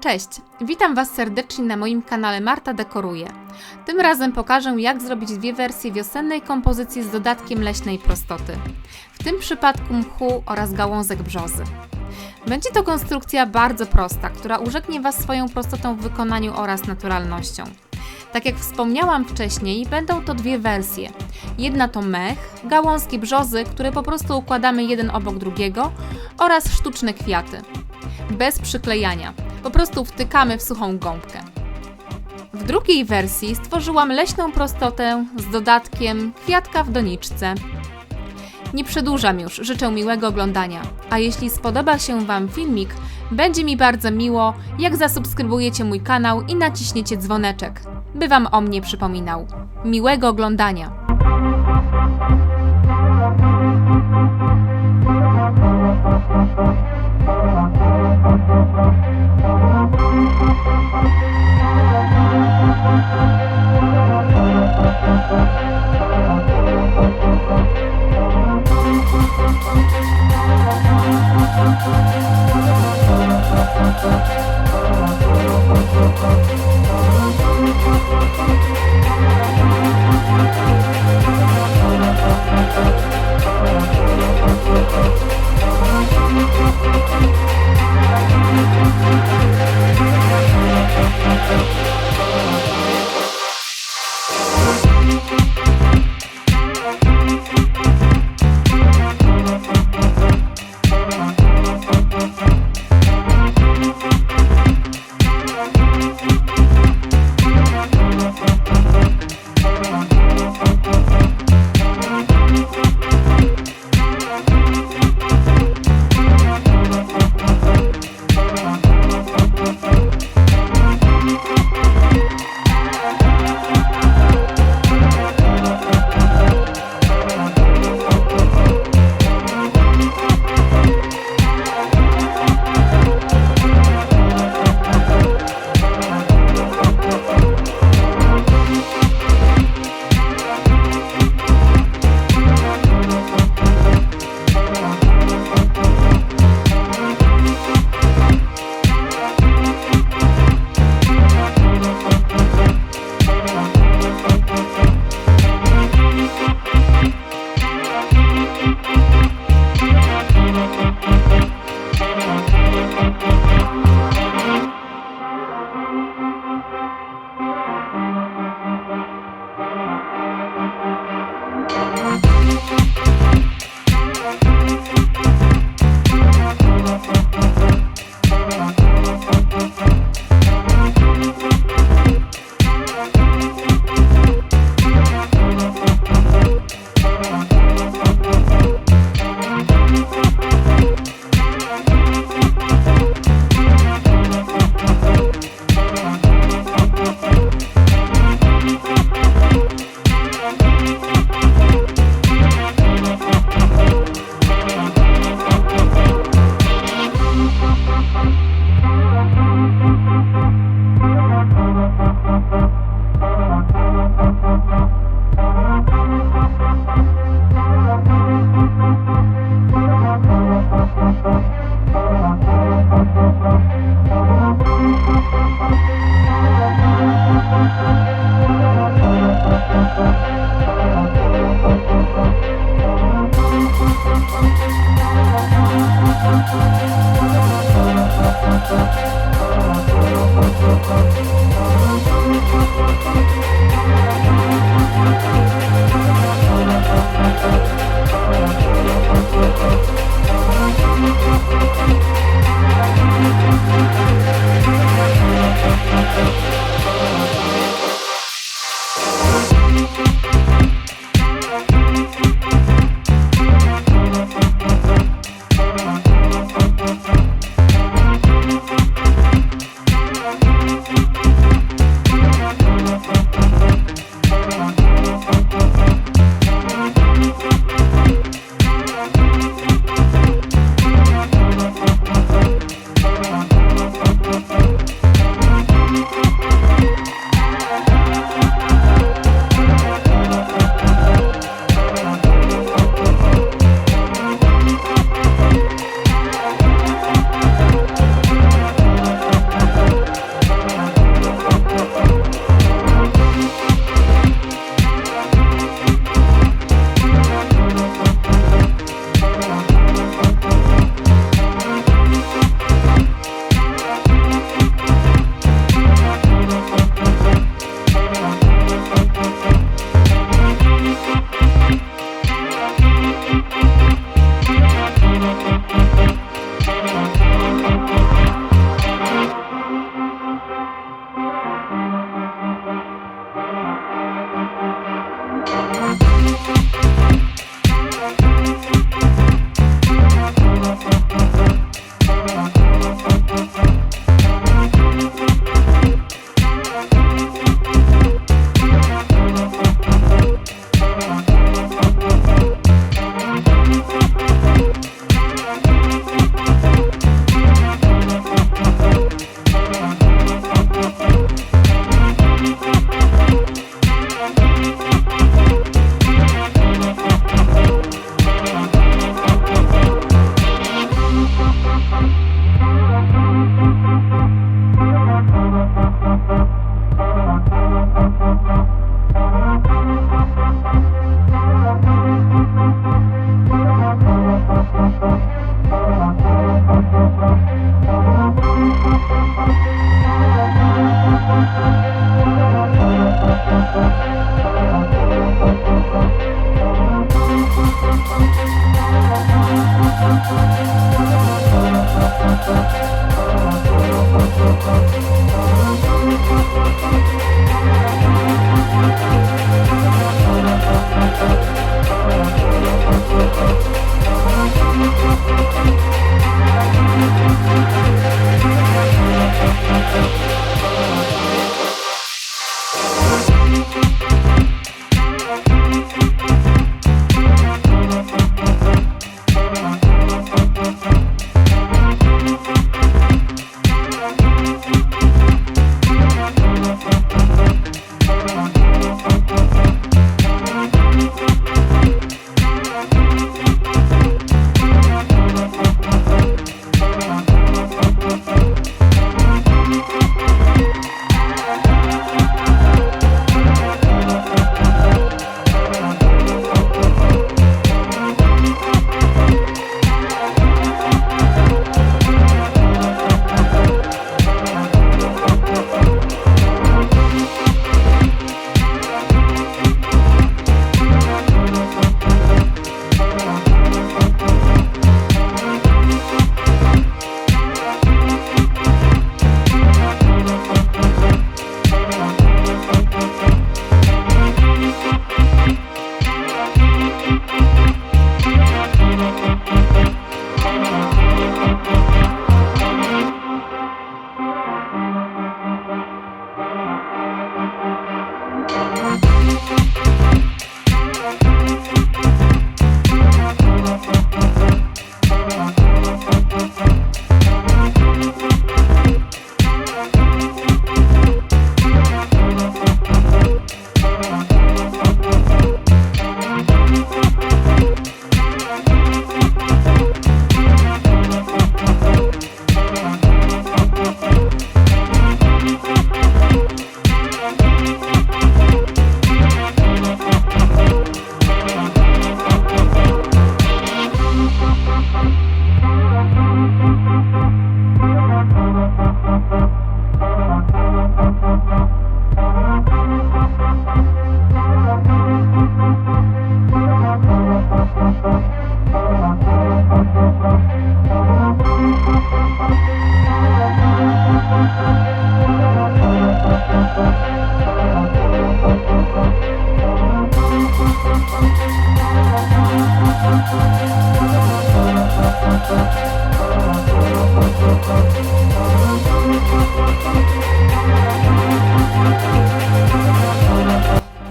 Cześć, witam Was serdecznie na moim kanale Marta Dekoruje. Tym razem pokażę jak zrobić dwie wersje wiosennej kompozycji z dodatkiem leśnej prostoty. W tym przypadku mchu oraz gałązek brzozy. Będzie to konstrukcja bardzo prosta, która urzeknie Was swoją prostotą w wykonaniu oraz naturalnością. Tak jak wspomniałam wcześniej, będą to dwie wersje. Jedna to mech, gałązki brzozy, które po prostu układamy jeden obok drugiego oraz sztuczne kwiaty. Bez przyklejania, po prostu wtykamy w suchą gąbkę. W drugiej wersji stworzyłam leśną prostotę z dodatkiem kwiatka w doniczce. Nie przedłużam już, życzę miłego oglądania. A jeśli spodoba się Wam filmik, będzie mi bardzo miło, jak zasubskrybujecie mój kanał i naciśniecie dzwoneczek, by Wam o mnie przypominał. Miłego oglądania!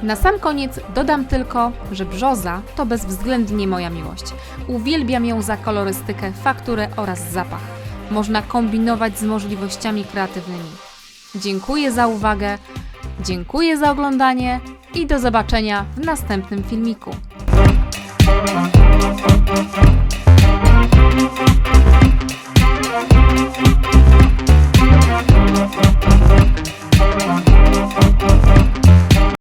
Na sam koniec dodam tylko, że brzoza to bezwzględnie moja miłość. Uwielbiam ją za kolorystykę, fakturę oraz zapach. Można kombinować z możliwościami kreatywnymi. Dziękuję za uwagę, dziękuję za oglądanie i do zobaczenia w następnym filmiku.